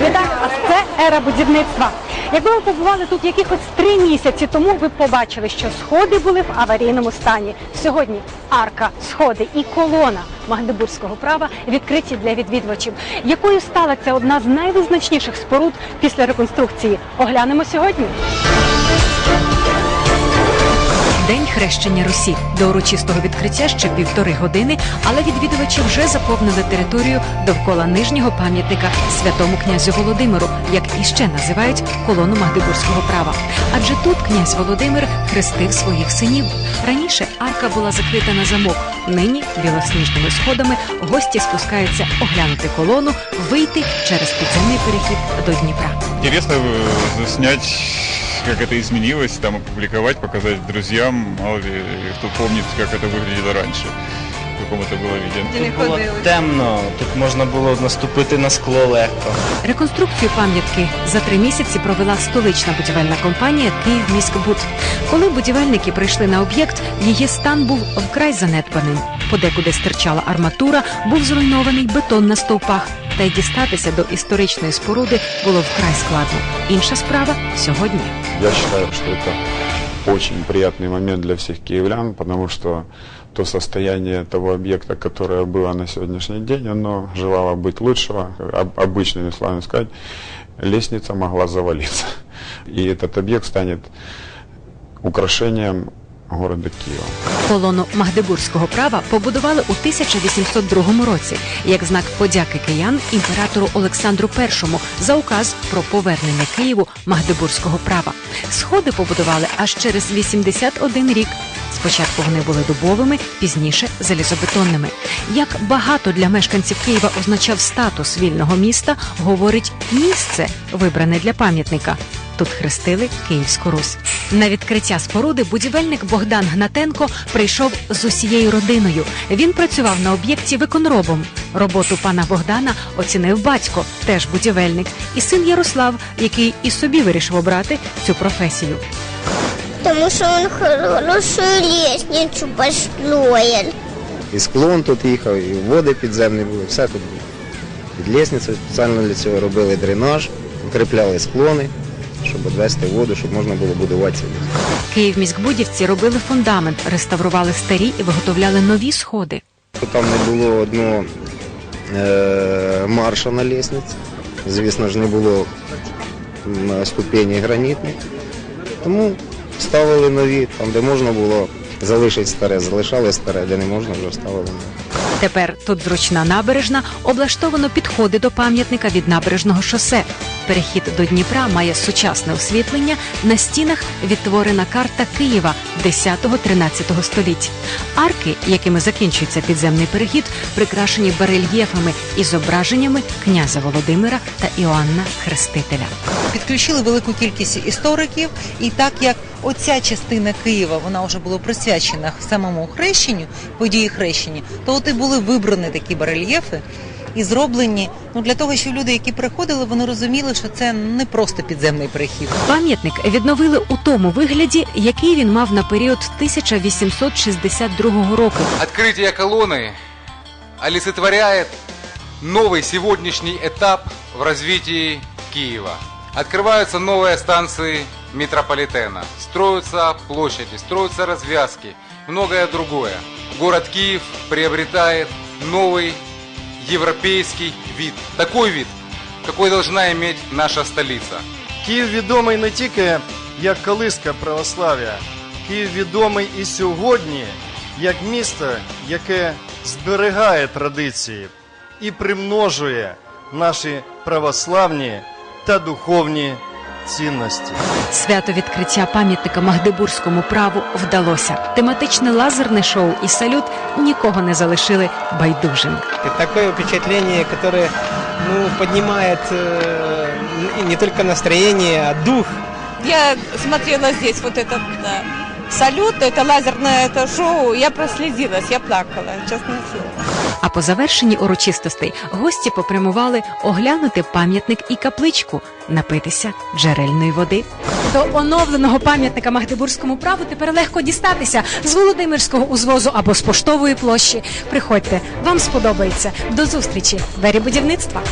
Вітаю! Це ера будівництва. Якби ви побували тут якихось три місяці тому, ви б побачили, що сходи були в аварійному стані. Сьогодні арка, сходи і колона Магдебурзького права відкриті для відвідувачів. Якою стала ця одна з найвизначніших споруд після реконструкції? Оглянемо сьогодні. День хрещення Русі. До урочистого відкриття ще півтори години, але відвідувачі вже заповнили територію довкола нижнього пам'ятника святому князю Володимиру, як іще називають колону Магдебурзького права. Адже тут князь Володимир хрестив своїх синів. Раніше арка була закрита на замок. Нині білосніжними сходами гості спускаються оглянути колону, вийти через підземний перехід до Дніпра. Интересно э, заснять, как это изменилось, там опубликовать, показать друзьям, мало ли кто помнит, как это выглядело раньше, в каком это было виде. Тут було темно, тут можна було наступити на скло легко. Реконструкцію пам'ятки за три місяці провела столична будівельна компанія «Київміськбуд». Коли будівельники прийшли на об'єкт, її стан був вкрай занедбаним. Подекуди стирчала арматура, був зруйнований бетон на стовпах. Та й дістатися до історичної споруди було вкрай складно. Інша справа сьогодні. Я считаю, что это очень приятный момент для всех киевлян, потому что то состояние того объекта, которое было на сегодняшний день, оно желало быть лучшего. Об- Обычными словами сказать, лестница могла завалиться. И этот объект станет украшением города Киева. Колону Магдебурзького права побудували у 1802 році як знак подяки киян імператору Олександру І за указ про повернення Києву Магдебурзького права. Сходи побудували аж через 81 рік. Спочатку вони були дубовими, пізніше залізобетонними. Як багато для мешканців Києва означав статус вільного міста, говорить місце, вибране для пам'ятника. Тут хрестили Київську Русь. На відкриття споруди будівельник Богдан Гнатенко прийшов з усією родиною. Він працював на об'єкті виконробом. Роботу пана Богдана оцінив батько, теж будівельник, і син Ярослав, який і собі вирішив обрати цю професію. Потому что он хорошую лестницу построил. І склон тут їхав, і води підземні були, все тут було. Під лісницею спеціально для цього робили дренаж, укріпляли склони, щоб відвести воду, щоб можна було будувати сюди. Київміськбудівці робили фундамент, реставрували старі і виготовляли нові сходи. Там не було одного е- марша на лісниці. Звісно ж, не було ступені гранітних. Тому ставили нові, там де можна було залишити старе, залишали старе, де не можна, вже ставили нове. Тепер тут зручна набережна, облаштовано підходи до пам'ятника від набережного шосе. Перехід до Дніпра має сучасне освітлення. На стінах відтворена карта Києва 10-13 століть. Арки, якими закінчується підземний перехід, прикрашені барельєфами і зображеннями князя Володимира та Іоанна Хрестителя. підключили велику кількість істориків, і так як оця частина Києва вона вже була присвячена самому хрещенню, події хрещення, то от і були вибрані такі барельєфи і зроблені ну для того, щоб люди, які приходили, вони розуміли, що це не просто підземний перехід. Пам'ятник відновили у тому вигляді, який він мав на період 1862 року. Открытие колонны олицетворяет новый сегодняшний этап в развитии Киева. Открываются новые станции метрополитена, строятся площади, строятся развязки, многое другое. Город Киев приобретает новый европейский вид. Такой вид, какой должна иметь наша столица. Київ відомий не тільки як колиска православ'я, Київ відомий і сьогодні як місто, яке зберігає традиції і примножує наші православні та духовні цінності. Свято відкриття пам'ятника Магдебурзькому праву вдалося. Тематичне лазерне шоу і салют нікого не залишили байдужим. Такое впечатлення, которое ну, поднимает э, не только настроєння, а дух. Я смотрела здесь вот этот да, салют, это лазерное это шоу, я прослезилась, я плакала, честное слово. А по завершенні урочистостей гості попрямували оглянути пам'ятник і капличку, напитися джерельної води. До оновленого пам'ятника Магдебурзькому праву тепер легко дістатися з Володимирського узвозу або з поштової площі. Приходьте, вам сподобається. До зустрічі, двері будівництва.